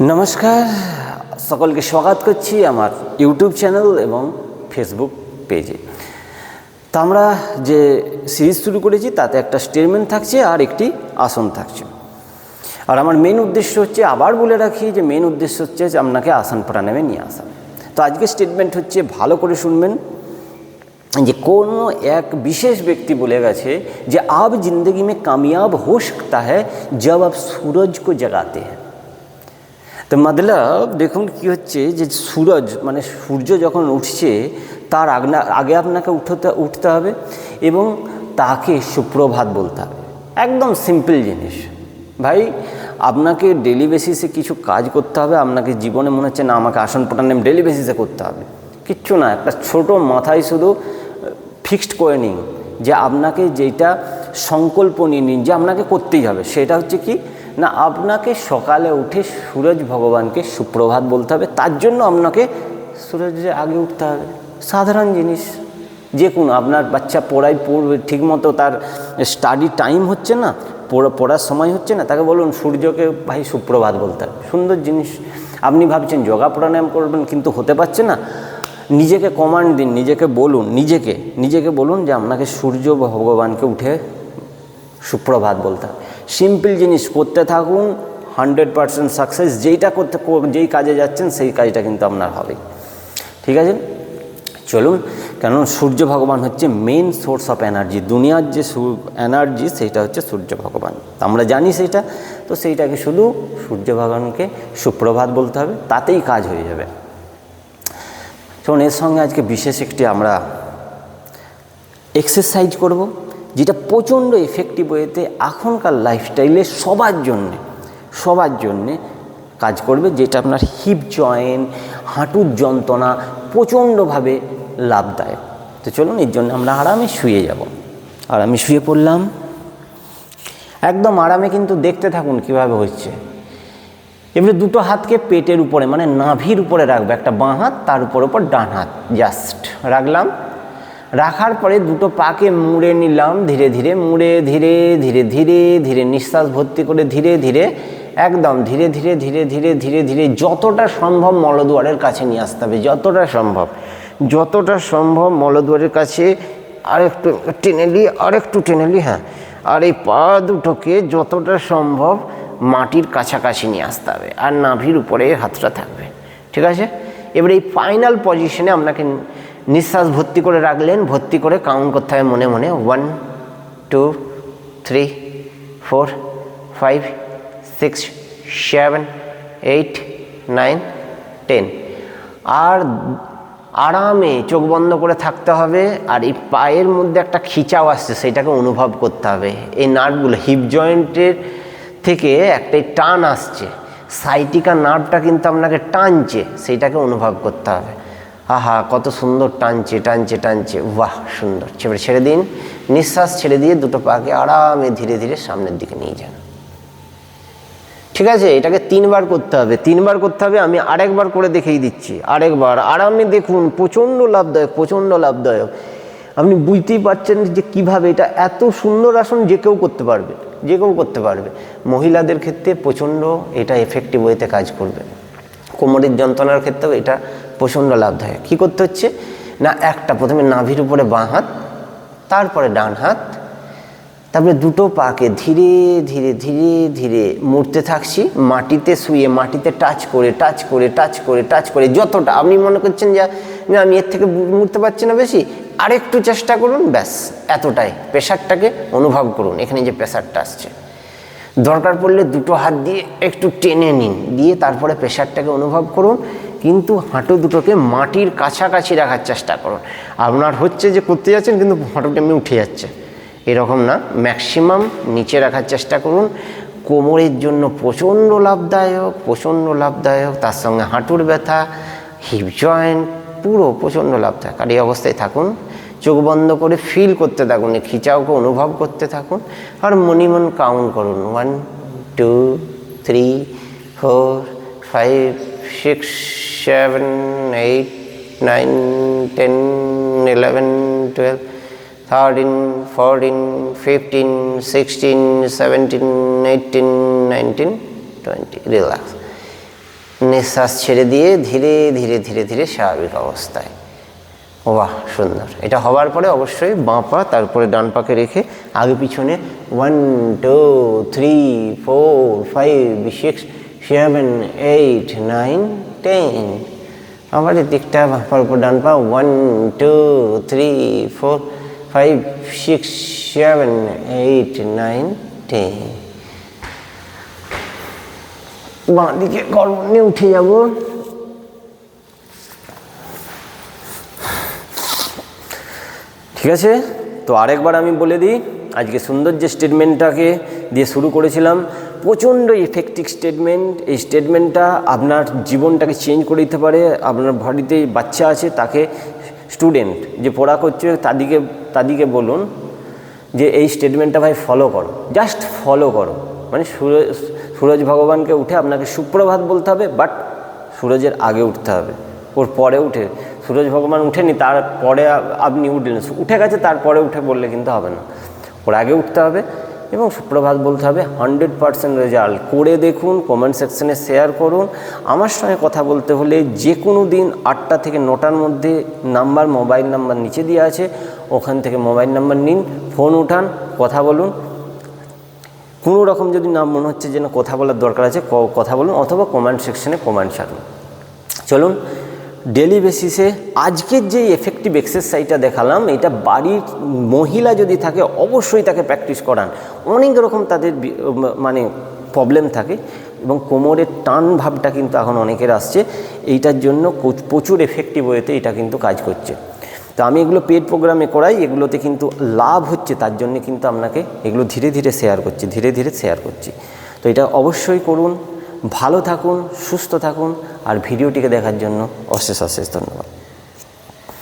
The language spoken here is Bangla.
নমস্কার, সকলকে স্বাগত করছি আমার ইউটিউব চ্যানেল এবং ফেসবুক পেজে। তা আমরা যে সিরিজ শুরু করেছি, তাতে একটা স্টেটমেন্ট থাকছে আর একটি আসন থাকছে। আর আমার মেন উদ্দেশ্য হচ্ছে আবার বলে রাখি যে মেন উদ্দেশ্য হচ্ছে যে আপনাকে আসন নেমে নিয়ে আসা। তো আজকে স্টেটমেন্ট হচ্ছে, ভালো করে শুনবেন যে কোন এক বিশেষ ব্যক্তি বলে গেছে যে, আব জিন্দগি মে কামিয়াব হো সকতা হ্যাঁ জব আপ সূরজ কো জগাতে হ্যাঁ তো মতলব দেখুন কি হচ্ছে যে সূরজ মানে সূর্য যখন উঠছে, তার আগনা, আগে আপনাকে উঠতে উঠতে হবে এবং তাকে সুপ্রভাত বলতে হবে। একদম সিম্পল জিনিস। ভাই, আপনাকে ডেলি বেসিসে কিছু কাজ করতে হবে, আপনাকে জীবনে মনে হচ্ছে না, আমাকে আসন প্রাণায়াম ডেলি বেসিসে করতে হবে। কিচ্ছু না, একটা ছোট মাথায় শুধু ফিক্সড করে নিন যে আপনাকে যেটা সংকল্প নিয়ে নিন, যে আপনাকে করতেই হবে, সেটা হচ্ছে কি না, আপনাকে সকালে উঠে সূরজ ভগবানকে সুপ্রভাত বলতে হবে, তার জন্য আপনাকে সূরজের আগে উঠতে হবে। সাধারণ জিনিস, যে কোনো, আপনার বাচ্চা পড়াই পড়বে, ঠিকমতো তার স্টাডি টাইম হচ্ছে না, পড়া, পড়ার সময় হচ্ছে না, তাকে বলুন সূর্যকে ভাই সুপ্রভাত বলতে হবে। সুন্দর জিনিস, আপনি ভাবছেন যোগা প্রাণায়াম করবেন, কিন্তু হতে পারছে না। নিজেকে কমান্ড দিন, নিজেকে বলুন, নিজেকে নিজেকে বলুন যে আপনাকে সূর্য ভগবানকে উঠে সুপ্রভাত বলতে হবে। সিম্পল জিনিস করতে থাকুন হান্ড্রেড পারসেন্ট সাকসেস যেইটা করতে যেই কাজে যাচ্ছেন, সেই কাজটা কিন্তু আপনার হবে। ঠিক আছে? চলুন কেন সূর্য ভগবান হচ্ছে মেন সোর্স অফ এনার্জি দুনিয়ার যে এনার্জি সেইটা হচ্ছে সূর্য ভগবান। আমরা জানি সেইটা, তো সেইটাকে শুধু সূর্য ভগবানকে সুপ্রভাত বলতে হবে, তাতেই কাজ হয়ে যাবে। তখন এর সঙ্গে আজকে বিশেষ একটি আমরা এক্সারসাইজ করব। যেটা প্রচণ্ড এফেক্টিভ ওয়েতে এখনকার লাইফস্টাইলে সবার জন্যে সবার জন্যে কাজ করবে, যেটা আপনার হিপ জয়েন্ট হাঁটুর যন্ত্রণা প্রচণ্ডভাবে লাভদায়ক। তো চলুন এর জন্য আমরা আরামে শুয়ে যাব। আরামে শুয়ে পড়লাম। একদম আরামে কিন্তু দেখতে থাকুন কীভাবে হচ্ছে। এবারে দুটো হাতকে পেটের উপরে মানে নাভির উপরে রাখবে, একটা বাঁ হাত, তার উপর উপর ডান হাত জাস্ট রাখলাম। রাখার পরে দুটো পাকে মুড়ে নিলাম ধীরে ধীরে, মুড়ে ধীরে ধীরে ধীরে ধীরে, নিঃশ্বাস ভর্তি করে ধীরে ধীরে, একদম ধীরে ধীরে ধীরে ধীরে ধীরে ধীরে যতটা সম্ভব মলদুয়ারের কাছে নিয়ে আসতে হবে, যতটা সম্ভব। যতটা সম্ভব মলদুয়ারের কাছে আরেকটু টেনে নিই, আরেকটু টেনে নিই হ্যাঁ। আর এই পা দুটোকে যতটা সম্ভব মাটির কাছাকাছি নিয়ে আসতে হবে, আর নাভির উপরে হাতটা থাকবে, ঠিক আছে? এবার এই ফাইনাল পজিশনে আপনাকে নিঃশ্বাস ভর্তি করে রাখলেন, ভর্তি করে কাউন্ট করতে হবে মনে মনে one two three four five six seven eight nine ten আর আরামে চোখ বন্ধ করে থাকতে হবে, আর এই পায়ের মধ্যে একটা খিচাও আসছে, সেটাকে অনুভব করতে হবে। এই নার্ভগুলো হিপ জয়েন্টের থেকে একটা টান আসছে। সাইটিকা নার্ভটা কিন্তু আপনাকে টানছে সেইটাকে অনুভব করতে হবে। আহা, কত সুন্দর টানছে টানছে টানছে। বাহ সুন্দর। ছেড়ে ছেড়ে দিন, নিঃশ্বাস ছেড়ে দিয়ে দুটো পাকে আরামে ধীরে ধীরে সামনের দিকে নিয়ে যান। ঠিক আছে, এটাকে তিনবার করতে হবে। তিনবার করতে হবে, আমি আরেকবার করে দেখেই দিচ্ছি। আরেকবার, আরামে দেখুন, প্রচণ্ড লাভদায়ক প্রচণ্ড লাভদায়ক। আপনি বুঝতেই পারছেন যে কীভাবে এটা এত সুন্দর আসন যে কেউ করতে পারবে, যে কেউ করতে পারবে। মহিলাদের ক্ষেত্রে প্রচণ্ড এটা এফেক্টিভ ওয়েতে কাজ করবে। কোমরের যন্ত্রণার ক্ষেত্রেও এটা প্রচণ্ড লাভদায়ক। কী করতে হচ্ছে? না, একটা, প্রথমে নাভির উপরে বাঁ হাত, তারপরে ডান হাত, তারপরে দুটো পাকে ধীরে ধীরে ধীরে ধীরে মুড়তে থাকছি, মাটিতে শুয়ে, মাটিতে টাচ করে টাচ করে টাচ করে টাচ করে, যতটা, আপনি মনে করছেন যে, না, আমি এর থেকে মুড়তে পারছি না বেশি, আরেকটু চেষ্টা করুন, ব্যাস, এতটাই। প্রেশারটাকে অনুভব করুন, এখানে যে প্রেশারটা আসছে। দরকার পড়লে দুটো হাত দিয়ে একটু টেনে নিন, দিয়ে তারপরে প্রেশারটাকে অনুভব করুন কিন্তু হাঁটু দুটোকে মাটির কাছাকাছি রাখার চেষ্টা করুন। আপনার হচ্ছে যে করতে যাচ্ছেন, কিন্তু হাঁটুটা এমনি উঠে যাচ্ছে। এরকম না ম্যাক্সিমাম নিচে রাখার চেষ্টা করুন। কোমরের জন্য প্রচণ্ড লাভদায়ক প্রচণ্ড লাভদায়ক, তার সঙ্গে হাঁটুর ব্যথা হিপ জয়েন্ট পুরো প্রচণ্ড লাভদায়ক। আর এই অবস্থায় থাকুন, চোখ বন্ধ করে ফিল করতে থাকুন খিচাওকে অনুভব করতে থাকুন। আর মনি মনিমন কাউন্ট করুন। One two three four five six seven eight nine ten eleven twelve thirteen fourteen fifteen sixteen seventeen eighteen nineteen twenty relax নিঃশ্বাস ছেড়ে দিয়ে ধীরে ধীরে ধীরে ধীরে স্বাভাবিক অবস্থায়। বাহ সুন্দর। এটা হওয়ার পরে অবশ্যই বাঁ পা, তারপরে ডান পাকে রেখে আগে পিছনে one two three four five six seven eight nine ten আবার দিকটা বাঁ পার উপর ডান পা one two three four five six seven eight nine ten বাঁ দিকে গর্ব নিয়ে উঠে যাব। ঠিক আছে? তো আরেকবার আমি বলে দিই, আজকে সুন্দর যে স্টেটমেন্টটাকে দিয়ে শুরু করেছিলাম। প্রচণ্ড ইফেক্টিভ স্টেটমেন্ট এই স্টেটমেন্টটা আপনার জীবনটাকে চেঞ্জ করে দিতে পারে, আপনার বাড়িতে বাচ্চা আছে, তাকে স্টুডেন্ট যে পড়া করছে, তাদিকে তাদিকে বলুন যে এই স্টেটমেন্টটা ভাই ফলো করো। জাস্ট ফলো করো। মানে সুরজ সুরজ ভগবানকে উঠে আপনাকে সুপ্রভাত বলতে হবে বাট সুরজের আগে উঠতে হবে। ওর পরে উঠে, সুরজ ভগবান উঠেনি তারপরে আপনি উঠলেন। উঠে গেছে তারপরে উঠে বললে কিন্তু হবে না। ওর আগে উঠতে হবে। এবং সুপ্রভাত বলতে হবে হান্ড্রেড পারসেন্ট রেজাল্ট করে দেখুন কমেন্ট সেকশনে শেয়ার করুন। আমার সঙ্গে কথা বলতে হলে যে কোনো দিন আটটা থেকে নটার মধ্যে নাম্বার মোবাইল নাম্বার নিচে দেওয়া আছে। ওখান থেকে মোবাইল নাম্বার নিন ফোন উঠান, কথা বলুন। কোনো রকম যদি না মনে হচ্ছে যেন কথা বলার দরকার আছে কথা বলুন অথবা কমেন্ট সেকশনে কমেন্ট ছাড়ুন চলুন ডেলি বেসিসে আজকের যে এফেক্টিভ এক্সারসাইজটা দেখালাম, এটা বাড়ির মহিলা যদি থাকে, অবশ্যই তাকে প্র্যাকটিস করান। অনেক রকম তাদের মানে প্রবলেম থাকে এবং কোমরের টান ভাবটা কিন্তু এখন অনেকের আসছে। এইটার জন্য প্রচুর এফেক্টিভ ওয়েতে এটা কিন্তু কাজ করছে। তো আমি এগুলো পেড প্রোগ্রামে করাই, এগুলোতে কিন্তু লাভ হচ্ছে, তার জন্য কিন্তু আপনাকে এগুলো ধীরে ধীরে শেয়ার করছি, ধীরে ধীরে শেয়ার করছি। তো এটা অবশ্যই করুন, ভালো থাকুন, সুস্থ থাকুন, আর ভিডিওটিকে দেখার জন্য অশেষ অশেষ ধন্যবাদ।